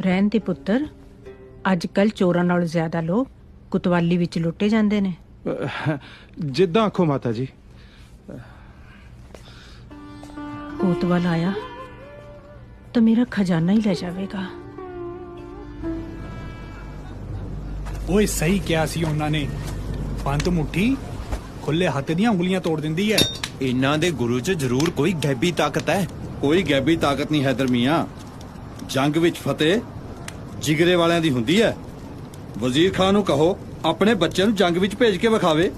ਰਹਿਣ ਦੇ ਪੁੱਤਰ ਅੱਜ ਕੱਲ ਚੋਰਾਂ ਨਾਲੋਂ ਜ਼ਿਆਦਾ ਲੋਕ ਕੁਤਵਾਲੀ ਵਿੱਚ ਲੁੱਟੇ ਜਾਂਦੇ ਨੇ। ਜਿੱਦਾਂ ਆਖੋ ਮਾਤਾ ਜੀ। ਕੋਤਵਾਲ ਆਇਆ ਤਾਂ ਮੇਰਾ ਖਜ਼ਾਨਾ ਹੀ ਲੈ ਜਾਵੇਗਾ। ਓਏ ਸਹੀ ਕਿਹਾ ਸੀ ਉਹਨਾਂ ਨੇ। ਪੰਤ ਮੁੱਠੀ ਖੁੱਲੇ ਹੱਥ ਦੀਆਂ ਉਂਗਲੀਆਂ ਤੋੜ ਦਿੰਦੀ ਹੈ ਇਹਨਾਂ ਦੇ ਗੁਰੂ 'ਚ ਜ਼ਰੂਰ ਕੋਈ ਗੈਬੀ ਤਾਕਤ ਹੈ ਕੋਈ ਗੈਬੀ ਤਾਕਤ ਨਹੀਂ ਹੈਦਰ ਮੀਆਂ। ਜੰਗ ਵਿੱਚ ਫਤਿਹ ਜਿਗਰੇ ਵਾਲਿਆਂ ਦੀ ਹੁੰਦੀ ਹੈ। ਵਜ਼ੀਰ ਖਾਨ ਨੂੰ ਕਹੋ ਆਪਣੇ ਬੱਚੇ ਨੂੰ ਜੰਗ ਵਿੱਚ ਭੇਜ ਕੇ ਵਿਖਾਵੇ।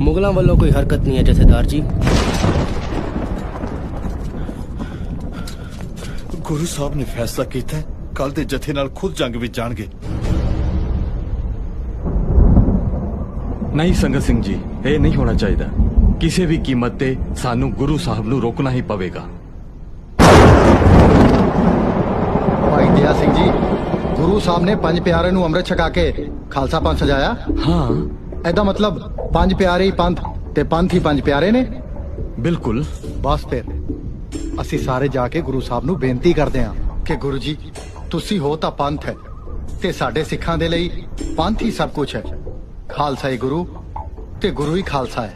ਮੁਗਲਾਂ ਵੱਲੋਂ ਕੋਈ ਹਰਕਤ ਨਹੀਂ ਹੈ ਜਥੇਦਾਰ ਜੀ। ਗੁਰੂ ਸਾਹਿਬ ਨੇ ਫੈਸਲਾ ਕੀਤਾ ਕੱਲ ਦੇ ਜਥੇ ਨਾਲ ਖੁਦ ਜੰਗ ਵਿੱਚ ਜਾਣਗੇ। ਨਹੀਂ ਸੰਗਤ ਸਿੰਘ ਜੀ ਇਹ ਨਹੀਂ ਹੋਣਾ ਚਾਹੀਦਾ। ਕਿਸੇ ਵੀ ਕੀਮਤ ਤੇ ਸਾਨੂੰ ਗੁਰੂ ਸਾਹਿਬ ਨੂੰ ਰੋਕਣਾ ਹੀ ਪਵੇਗਾ। ਭਾਈ ਦਇਆ ਸਿੰਘ ਜੀ ਗੁਰੂ ਸਾਹਿਬ ਨੇ ਪੰਜ ਪਿਆਰੇ ਨੂੰ ਅੰਮ੍ਰਿਤ ਛਕਾ ਕੇ ਖਾਲਸਾ ਪੰਥ ਸਜਾਇਆ? ਹਾਂ। ਇਹਦਾ ਮਤਲਬ ਪੰਜ ਪਿਆਰੇ ਹੀ ਪੰਥ ਤੇ ਪੰਥ ਹੀ ਪੰਜ ਪਿਆਰੇ ਨੇ? ਬਿਲਕੁਲ। ਬਸ ਫਿਰ ਅਸੀਂ ਸਾਰੇ ਜਾ ਕੇ ਗੁਰੂ ਸਾਹਿਬ ਨੂੰ ਬੇਨਤੀ ਕਰਦੇ ਹਾਂ ਕਿ ਗੁਰੂ ਜੀ ਤੁਸੀਂ ਹੋ ਤਾਂ ਪੰਥ ਹੈ ਤੇ ਸਾਡੇ ਸਿੱਖਾਂ ਦੇ ਲਈ ਪੰਥ ਹੀ ਸਭ ਕੁਝ ਹੈ। ਖਾਲਸਾ ਹੀ ਗੁਰੂ ਤੇ ਗੁਰੂ ਹੀ ਖਾਲਸਾ ਹੈ।